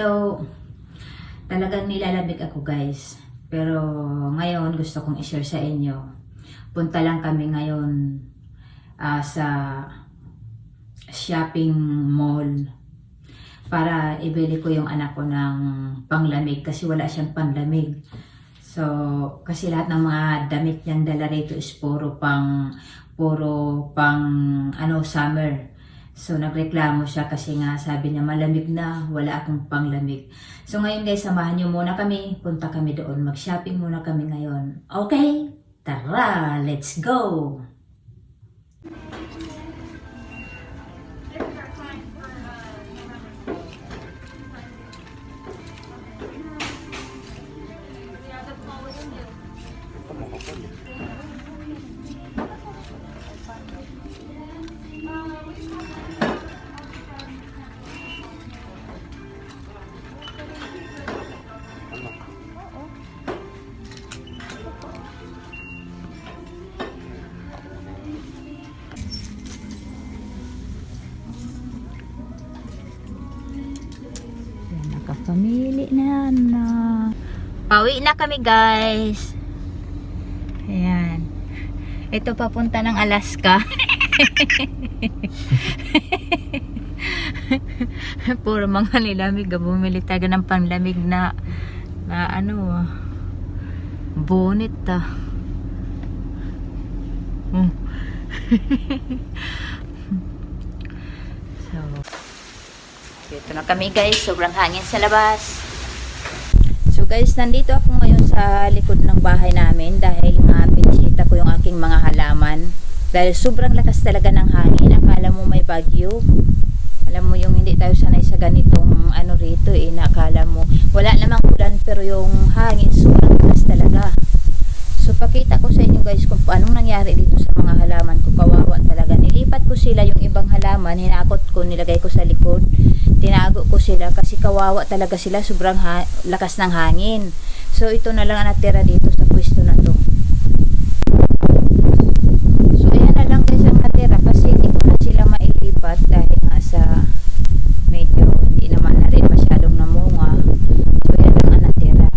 So, talagang nilalamig ako guys. Pero ngayon gusto kong i-share sa inyo. Punta lang kami ngayon ah, sa shopping mall para ibili ko yung anak ko ng panglamig kasi wala siyang panglamig. So, kasi lahat ng mga damit niyang dala rito is puro pang puro pang ano summer. So nagreklamo siya kasi nga sabi niya malamig na, wala akong panglamig. So ngayon guys, samahan niyo muna kami, punta kami doon, mag-shopping muna kami ngayon. Okay? Tara, let's go! Nakapamili na na. Pauwi na kami guys. Ayan. Ito papunta ng Alaska. Puro mga nilamig. Bumili tayo ng panlamig na na ano ah, bonnet ah. Hmm. dito na kami guys. Sobrang hangin sa labas. So guys, nandito ako ngayon sa likod ng bahay namin dahil nga pinisita ko yung aking mga halaman. Dahil sobrang lakas talaga ng hangin. Akala mo may bagyo. Alam mo yung hindi tayo sanay sa ganitong ano rito eh. Nakala mo wala namang ulan pero yung hangin sobrang lakas talaga. So pakita ko sa inyo guys kung paano nangyari dito sa mga halaman ko. Kawawa sila yung ibang halaman. Hinakot ko, nilagay ko sa likod. Tinago ko sila kasi kawawa talaga sila. Sobrang ha- lakas ng hangin. So ito na lang ang natira dito sa pwesto na to. So ayan na lang guys ang natira kasi hindi ko na sila mailipat dahil nga sa medyo hindi naman na rin masyadong namunga. So yan lang ang natira.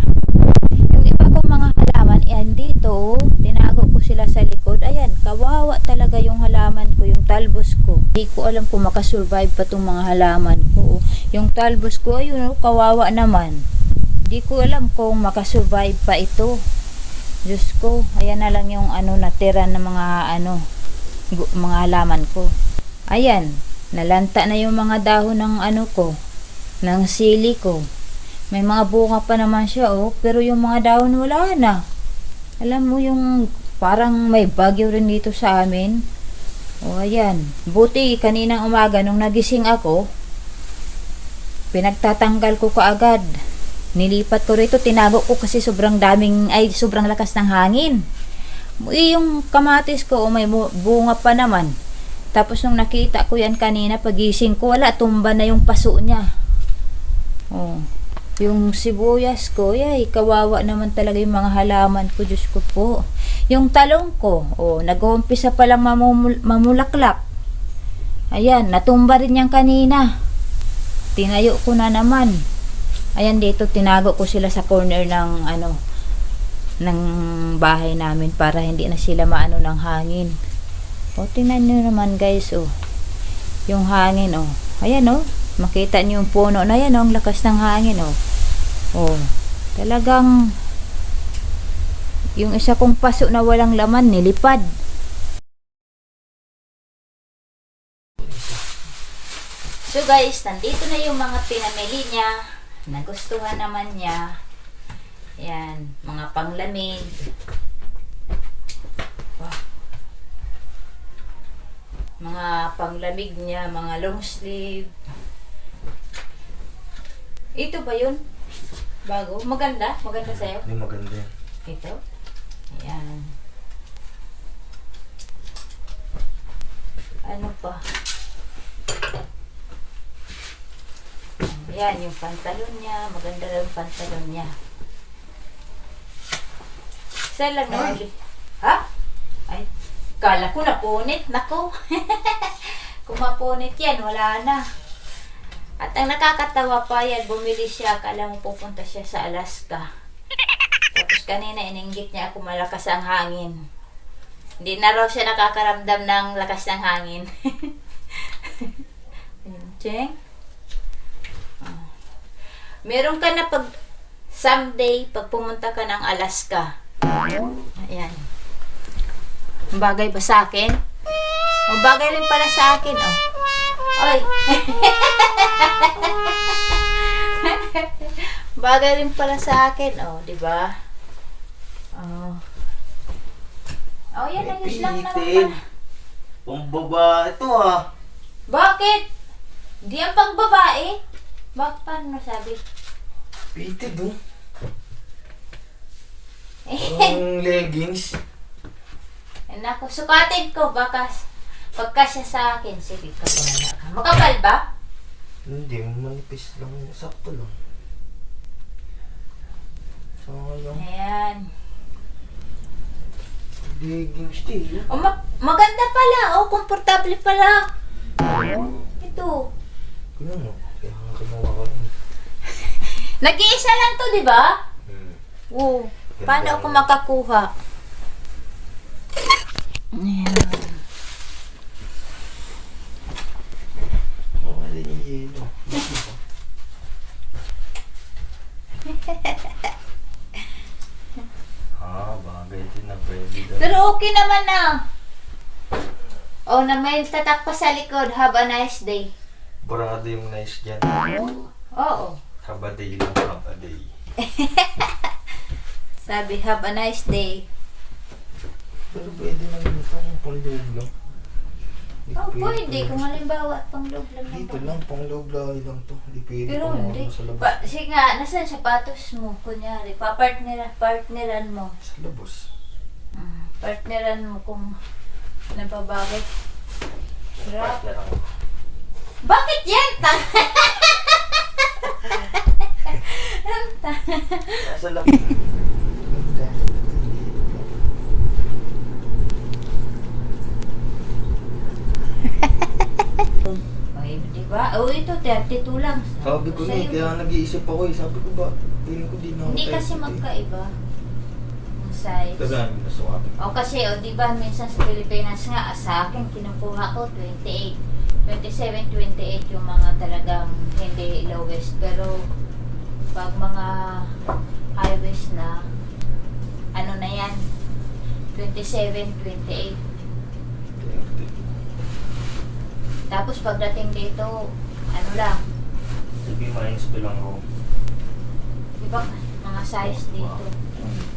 Yung iba kong mga halaman, yan dito, tinago ko sila sa likod. Ayan, kawawa talaga yung halaman ko, yung talbos ko. Hindi ko alam kung makasurvive pa tong mga halaman ko. Yung talbos ko, ayun, oh, kawawa naman. Hindi ko alam kung makasurvive pa ito. Diyos ko, ayan na lang yung ano natira ng mga ano mga halaman ko. Ayan, nalanta na yung mga dahon ng ano ko, ng sili ko. May mga bunga pa naman siya, oh. Pero yung mga dahon wala na. Alam mo yung parang may bagyo rin dito sa amin. O, ayan. Buti, kaninang umaga nung nagising ako, pinagtatanggal ko kaagad. Nilipat ko rito, tinago ko kasi sobrang daming, ay sobrang lakas ng hangin. Yung kamatis ko, oh, may bu- bunga pa naman. Tapos nung nakita ko yan kanina, pagising ko, wala, tumba na yung paso niya. Oh. Yung sibuyas ko, yay, kawawa naman talaga yung mga halaman ko, Diyos ko po. Yung talong ko, oh, nag-uumpisa pa lang mamumul- mamulaklak. Ayan, natumba rin yan kanina. Tinayo ko na naman. Ayan dito, tinago ko sila sa corner ng ano, ng bahay namin para hindi na sila maano ng hangin. O, tingnan nyo naman guys, oh. Yung hangin, oh. Ayan, oh. Makita niyo yung puno na yan, oh. Ang lakas ng hangin, oh. Oh. Talagang, yung isa kong paso na walang laman, nilipad. So guys, nandito na yung mga pinamili niya. Nagustuhan naman niya. Yan, mga panglamig. Wow. Mga panglamig niya, mga long sleeve. Ito ba yun? Bago? Maganda? Maganda sa'yo? Hindi maganda yan. Ito? Ayan. Ano pa? Ayan, yung pantalon niya. Maganda yung pantalon niya. Isa lang naman. Ha? Ay, kala ko napunit. Nako. Kung mapunit yan, wala na. At ang nakakatawa pa yan, bumili siya, akala mo pupunta siya sa Alaska. Kanina ininggit niya ako malakas ang hangin. Hindi na raw siya nakakaramdam ng lakas ng hangin. Cheng. Ah. Meron ka na pag someday pag pumunta ka ng Alaska. Ayan. Bagay ba sa akin? O bagay rin pala sa akin, oh. Oy. bagay rin pala sa akin, oh, di ba? Oh. Oh, yan, ayos lang naman pala. Pambaba ito ah. Bakit? Di ang pagbabae? Bakit paano masabi? Pitid oh. Ang leggings. Eh, naku, sukatin ko, baka s- pagka siya sa akin, sige ka ka. Makapal ba? Hindi, manipis lang. Sakto lang. Sayang. Ayan. Leggings din. Oh, ma- maganda pala, oh, komportable pala. Ito. Mo. Kaya ginawa ko rin. Nag-iisa lang to, di ba? Hmm. Oo. Paano ako makakuha? Ayan. Mawala yung yelo. ah, bagay din na pwede daw. Pero okay naman na. Oh, na may tatak pa sa likod. Have a nice day. Burado yung nice dyan. Oo. Kabaday lang, kabaday. Sabi, have a nice day. Pero pwede naman ito kung panloob lang. Hindi Oh, pwede Kung halimbawa, pang loob lang ng Dito lang, pang loob lang lang to. Hindi pwede Pero pang hindi. sa labas. Pa, sige nga, nasan sapatos mo? Kunyari, papartneran, partneran mo. Sa labas. Partneran mo kung nababagay. Hirap. Partner ako. Bakit yan? Ta- Nasa. Ay, di ba? Oh, ito, 32 lang. Sabi ko na eh, Sa'yo. kaya nag-iisip ako eh. Sabi ko ba, feeling ko di na ako Hindi type kasi ko eh. magkaiba. Size. Namin na suwabi. O kasi, o di ba, minsan sa Pilipinas nga, sa akin, kinukuha ko 28. 27, 28 yung mga talagang hindi lowest. Pero, pag mga highways na, ano na yan, 27, 28. Tapos pagdating dito, ano lang, Sabi minus to lang ako. di ba, mga size dito.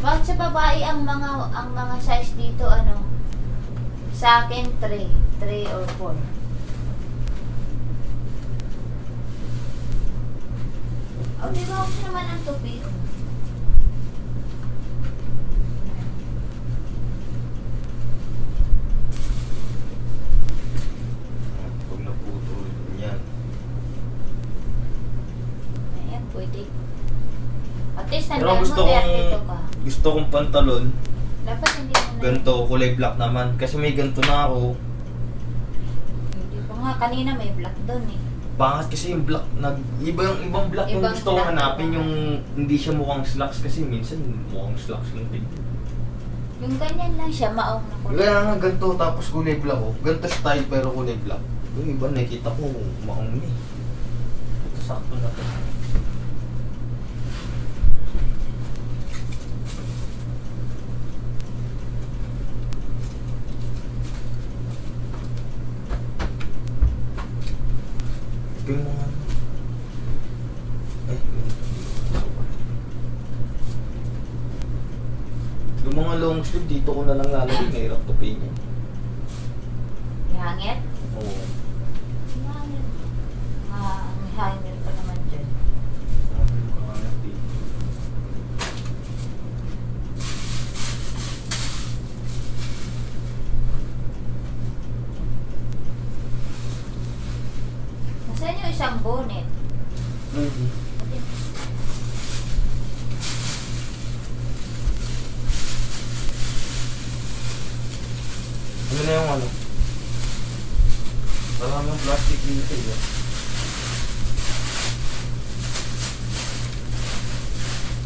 Bakit sa babae ang mga ang mga size dito ano? Sa akin 3, 3 or 4. O di ba okay naman ang tupi? Pag naputol yan. Ayan, pwede. At least Pero tandaan mo, gusto kong, 32 ka. Gusto kong pantalon. Dapat hindi mo na. Ganto, kulay black naman. Kasi may ganto na ako. Hindi ko nga, kanina may black doon eh. Pangat kasi yung black, nag, iba yung ibang black yung Ibang gusto kong black. hanapin yung hindi siya mukhang slacks kasi minsan mukhang slacks lang din. Yung ganyan lang siya, maong na kulay. Kaya nga ganito tapos kulay black oh. Ganito style pero kulay black. Yung iba nakita ko maong ni. Ito sakto na to. Ito yung mga ay, yung mga long sleeve dito ko na lang lalagay mahirap to pin yan. Ihangit? Oo. Ihangit. Ah, hanger pa naman dyan. Nasaan yung isang bonnet? Mhm. Yun na yung ano. Parang yung plastic dito yun. Eh.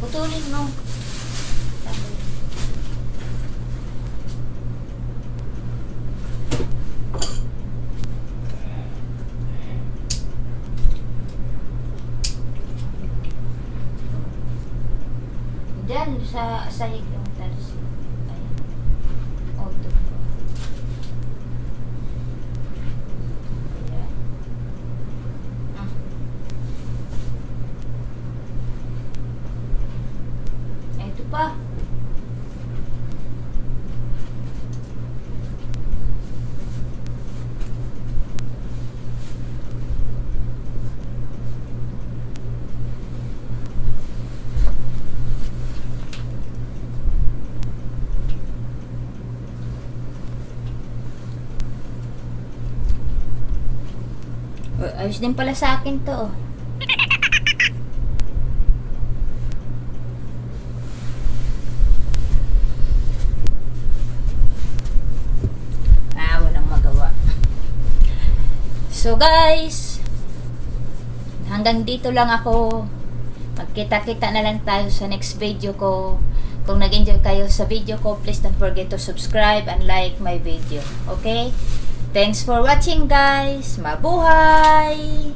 Putulin mo. Ayos din pala sa akin to. oh. Ah, walang magawa. So guys, hanggang dito lang ako. Magkita-kita na lang tayo sa next video ko. Kung nag-enjoy kayo sa video ko, please don't forget to subscribe and like my video. Okay? Thanks for watching guys. Mabuhay!